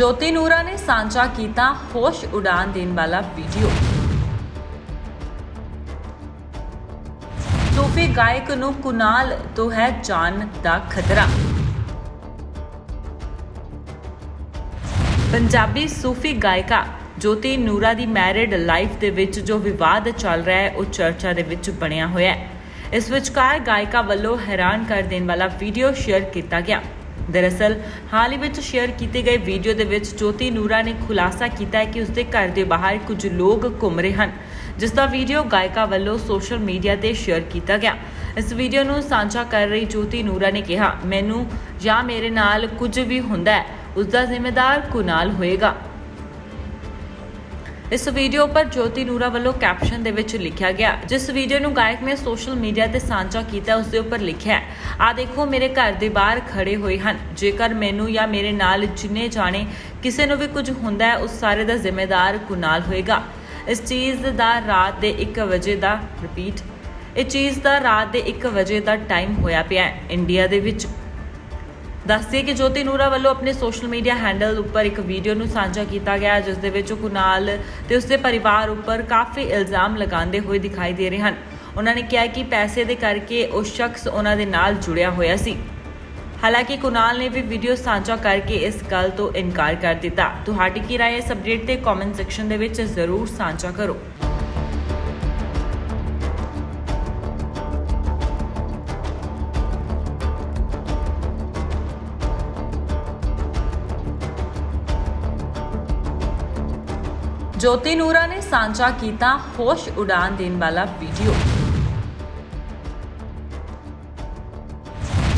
ਜੋਤੀ ਨੂਰਾ ਨੇ ਸਾਂਝਾ ਕੀਤਾ ਹੋਸ਼ ਉਡਾਨ ਦੇਣ ਵਾਲਾ ਵੀਡੀਓ। ਸੂਫੀ ਗਾਇਕ ਨੂੰ ਕੁਨਾਲ ਤੋਂ ਹੈ ਜਾਨ ਦਾ ਖਤਰਾ। ਪੰਜਾਬੀ ਸੂਫੀ ਗਾਇਕਾ ਜੋਤੀ ਨੂਰਾ ਦੀ ਮੈਰਿਡ ਲਾਈਫ ਦੇ ਵਿੱਚ ਜੋ ਵਿਵਾਦ ਚੱਲ ਰਿਹਾ ਹੈ, ਉਹ ਚਰਚਾ ਦੇ ਵਿੱਚ ਬਣਿਆ ਹੋਇਆ ਹੈ। ਇਸ ਵਿਚਕਾਰ ਗਾਇਕਾ ਵੱਲੋਂ ਹੈਰਾਨ ਕਰ ਦੇਣ ਵਾਲਾ ਵੀਡੀਓ ਸ਼ੇਅਰ ਕੀਤਾ ਗਿਆ। ਦਰਅਸਲ, ਹਾਲ ਹੀ ਵਿੱਚ ਸ਼ੇਅਰ ਕੀਤੇ ਗਏ ਵੀਡੀਓ ਦੇ ਵਿੱਚ ਜੋਤੀ ਨੂਰਾ ਨੇ ਖੁਲਾਸਾ ਕੀਤਾ ਹੈ ਕਿ ਉਸਦੇ ਘਰ ਦੇ ਬਾਹਰ ਕੁਝ ਲੋਕ ਘੁੰਮ ਰਹੇ ਹਨ, ਜਿਸ ਦਾ ਵੀਡੀਓ ਗਾਇਕਾ ਵੱਲੋਂ ਸੋਸ਼ਲ ਮੀਡੀਆ ਤੇ ਸ਼ੇਅਰ ਕੀਤਾ ਗਿਆ। ਇਸ ਵੀਡੀਓ ਨੂੰ ਸਾਂਝਾ ਕਰ ਰਹੀ ਜੋਤੀ ਨੂਰਾ ਨੇ ਕਿਹਾ, ਮੈਨੂੰ ਜਾਂ ਮੇਰੇ ਨਾਲ ਕੁਝ ਵੀ ਹੁੰਦਾ ਹੈ ਉਸ ਦਾ ਜ਼ਿੰਮੇਦਾਰ ਕੁਨਾਲ ਹੋਏਗਾ। ਇਸ ਵੀਡੀਓ ਉੱਪਰ ਜੋਤੀ ਨੂਰਾ ਵੱਲੋਂ ਕੈਪਸ਼ਨ ਦੇ ਵਿੱਚ ਲਿਖਿਆ ਗਿਆ, ਜਿਸ ਵੀਡੀਓ ਨੂੰ ਗਾਇਕ ਨੇ ਸੋਸ਼ਲ ਮੀਡੀਆ ਤੇ ਸਾਂਝਾ ਕੀਤਾ, ਉਸ ਦੇ ਉੱਪਰ ਲਿਖਿਆ ਹੈ, ਆ ਦੇਖੋ, ਮੇਰੇ ਘਰ ਦੇ ਬਾਹਰ ਖੜੇ ਹੋਏ ਹਨ। ਜੇਕਰ ਮੈਨੂੰ ਜਾਂ ਮੇਰੇ ਨਾਲ ਜਿੰਨੇ ਜਾਣੇ ਕਿਸੇ ਨੂੰ ਵੀ ਕੁਝ ਹੁੰਦਾ ਹੈ, ਉਸ ਸਾਰੇ ਦਾ ਜ਼ਿੰਮੇਦਾਰ ਕੁਨਾਲ ਹੋਏਗਾ। ਇਸ ਚੀਜ਼ ਦਾ ਰਾਤ ਦੇ 1 ਵਜੇ ਦਾ ਰਿਪੀਟ ਇਹ ਚੀਜ਼ ਦਾ ਰਾਤ ਦੇ 1 ਵਜੇ ਦਾ ਟਾਈਮ ਹੋਇਆ ਪਿਆ ਹੈ। ਇੰਡੀਆ ਦੇ ਵਿੱਚ ਦੱਸਦੇ ਕਿ ਜੋਤੀ ਨੂਰਾ ਵੱਲੋਂ ਆਪਣੇ ਸੋਸ਼ਲ ਮੀਡੀਆ ਹੈਂਡਲ ਉੱਪਰ ਇੱਕ ਵੀਡੀਓ ਨੂੰ ਸਾਂਝਾ ਕੀਤਾ ਗਿਆ, ਜਿਸ ਦੇ ਵਿੱਚ ਉਹ ਕੁਨਾਲ ਤੇ ਉਸਦੇ ਪਰਿਵਾਰ ਉੱਪਰ ਕਾਫੀ ਇਲਜ਼ਾਮ ਲਗਾਉਂਦੇ ਹੋਏ ਦਿਖਾਈ ਦੇ ਰਹੇ ਹਨ। ਉਹਨਾਂ ਨੇ ਕਿਹਾ ਕਿ ਪੈਸੇ ਦੇ ਕਰਕੇ ਉਹ ਸ਼ਖਸ ਉਹਨਾਂ ਦੇ ਨਾਲ ਜੁੜਿਆ ਹੋਇਆ ਸੀ। ਹਾਲਾਂਕਿ ਕੁਨਾਲ ਨੇ ਵੀ ਵੀਡੀਓ ਸਾਂਝਾ ਕਰਕੇ ਇਸ ਗੱਲ ਤੋਂ ਇਨਕਾਰ ਕਰ ਦਿੱਤਾ। ਤੁਹਾਡੀ ਕੀ ਰਾਏ ਇਸ ਅਪਡੇਟ ਤੇ ਕਮੈਂਟ ਸੈਕਸ਼ਨ ਦੇ ਵਿੱਚ ਜ਼ਰੂਰ ਸਾਂਝਾ ਕਰੋ। ਜੋਤੀ ਨੂਰਾ ਨੇ ਸਾਂਝਾ ਕੀਤਾ ਹੋਸ਼ ਉਡਾਨ ਦੇਣ ਵਾਲਾ ਵੀਡੀਓ।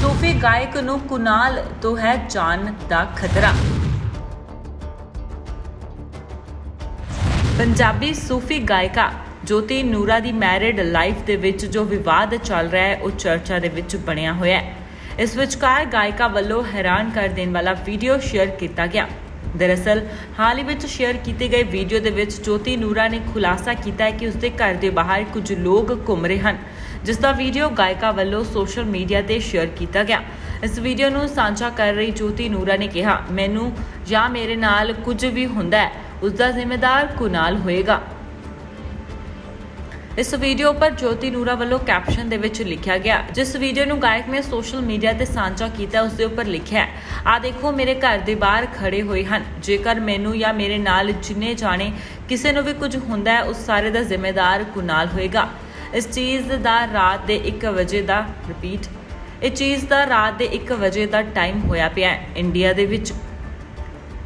ਸੂਫੀ ਗਾਇਕ ਨੂੰ ਕੁਨਾਲ ਤੋਂ ਹੈ ਜਾਨ ਦਾ ਖਤਰਾ। ਪੰਜਾਬੀ ਸੂਫੀ ਗਾਇਕਾ ਜੋਤੀ ਨੂਰਾ ਦੀ ਮੈਰਿਡ ਲਾਈਫ ਦੇ ਵਿੱਚ ਜੋ ਵਿਵਾਦ ਚੱਲ ਰਿਹਾ ਹੈ, ਉਹ ਚਰਚਾ ਦੇ ਵਿੱਚ ਬਣਿਆ ਹੋਇਆ ਹੈ। ਇਸ ਵਿਚਕਾਰ ਗਾਇਕਾ ਵੱਲੋਂ ਹੈਰਾਨ ਕਰ ਦੇਣ ਵਾਲਾ ਵੀਡੀਓ ਸ਼ੇਅਰ ਕੀਤਾ ਗਿਆ। ਦਰਅਸਲ, ਹਾਲ ਹੀ ਵਿੱਚ ਸ਼ੇਅਰ ਕੀਤੇ ਗਏ ਵੀਡੀਓ ਦੇ ਵਿੱਚ ਜੋਤੀ ਨੂਰਾ ਨੇ ਖੁਲਾਸਾ ਕੀਤਾ ਹੈ ਕਿ ਉਸਦੇ ਘਰ ਦੇ ਬਾਹਰ ਕੁਝ ਲੋਕ ਘੁੰਮ ਰਹੇ ਹਨ, ਜਿਸ ਦਾ ਵੀਡੀਓ ਗਾਇਕਾ ਵੱਲੋਂ ਸੋਸ਼ਲ ਮੀਡੀਆ ਤੇ ਸ਼ੇਅਰ ਕੀਤਾ ਗਿਆ। ਇਸ ਵੀਡੀਓ ਨੂੰ ਸਾਂਝਾ ਕਰ ਰਹੀ ਜੋਤੀ ਨੂਰਾ ਨੇ ਕਿਹਾ, ਮੈਨੂੰ ਜਾਂ ਮੇਰੇ ਨਾਲ ਕੁਝ ਵੀ ਹੁੰਦਾ ਹੈ ਉਸ ਦਾ ਜ਼ਿੰਮੇਦਾਰ ਕੁਨਾਲ ਹੋਏਗਾ। ਇਸ ਵੀਡੀਓ ਉੱਪਰ ਜੋਤੀ ਨੂਰਾ ਵੱਲੋਂ ਕੈਪਸ਼ਨ ਦੇ ਵਿੱਚ ਲਿਖਿਆ ਗਿਆ, ਜਿਸ ਵੀਡੀਓ ਨੂੰ ਗਾਇਕ ਨੇ ਸੋਸ਼ਲ ਮੀਡੀਆ ਤੇ ਸਾਂਝਾ ਕੀਤਾ, ਉਸ ਦੇ ਉੱਪਰ ਲਿਖਿਆ ਹੈ ਆ ਦੇਖੋ, ਮੇਰੇ ਘਰ ਦੇ ਬਾਹਰ ਖੜੇ ਹੋਏ ਹਨ। ਜੇਕਰ ਮੈਨੂੰ ਜਾਂ ਮੇਰੇ ਨਾਲ ਜਿੰਨੇ ਜਾਣੇ ਕਿਸੇ ਨੂੰ ਵੀ ਕੁਝ ਹੁੰਦਾ ਹੈ, ਉਸ ਸਾਰੇ ਦਾ ਜ਼ਿੰਮੇਦਾਰ ਕੁਨਾਲ ਹੋਏਗਾ। ਇਸ ਚੀਜ਼ ਦਾ ਰਾਤ ਦੇ 1 ਵਜੇ ਦਾ ਰਿਪੀਟ ਇਹ ਚੀਜ਼ ਦਾ ਰਾਤ ਦੇ 1 ਵਜੇ ਦਾ ਟਾਈਮ ਹੋਇਆ ਪਿਆ ਇੰਡੀਆ ਦੇ ਵਿੱਚ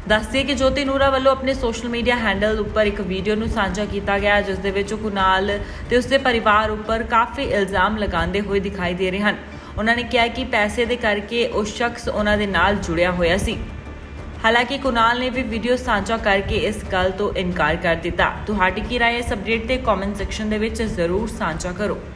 ਦੱਸਦੇ ਕਿ ਜੋਤੀ ਨੂਰਾ ਵੱਲੋਂ ਆਪਣੇ ਸੋਸ਼ਲ ਮੀਡੀਆ ਹੈਂਡਲ ਉੱਪਰ ਇੱਕ ਵੀਡੀਓ ਨੂੰ ਸਾਂਝਾ ਕੀਤਾ ਗਿਆ, ਜਿਸ ਦੇ ਵਿੱਚ ਉਹ ਕੁਨਾਲ ਤੇ ਉਸਦੇ ਪਰਿਵਾਰ ਉੱਪਰ ਕਾਫੀ ਇਲਜ਼ਾਮ ਲਗਾਉਂਦੇ ਹੋਏ ਦਿਖਾਈ ਦੇ ਰਹੇ ਹਨ। ਉਹਨਾਂ ਨੇ ਕਿਹਾ ਕਿ ਪੈਸੇ ਦੇ ਕਰਕੇ ਉਹ ਸ਼ਖਸ ਉਹਨਾਂ ਦੇ ਨਾਲ ਜੁੜਿਆ ਹੋਇਆ ਸੀ। ਹਾਲਾਂਕਿ ਕੁਨਾਲ ਨੇ ਵੀ ਵੀਡੀਓ ਸਾਂਝਾ ਕਰਕੇ ਇਸ ਗੱਲ ਤੋਂ ਇਨਕਾਰ ਕਰ ਦਿੱਤਾ। ਤੁਹਾਡੀ ਕੀ ਰਾਏ ਇਸ ਅਪਡੇਟ ਤੇ ਕਮੈਂਟ ਸੈਕਸ਼ਨ ਦੇ ਵਿੱਚ ਜ਼ਰੂਰ ਸਾਂਝਾ ਕਰੋ।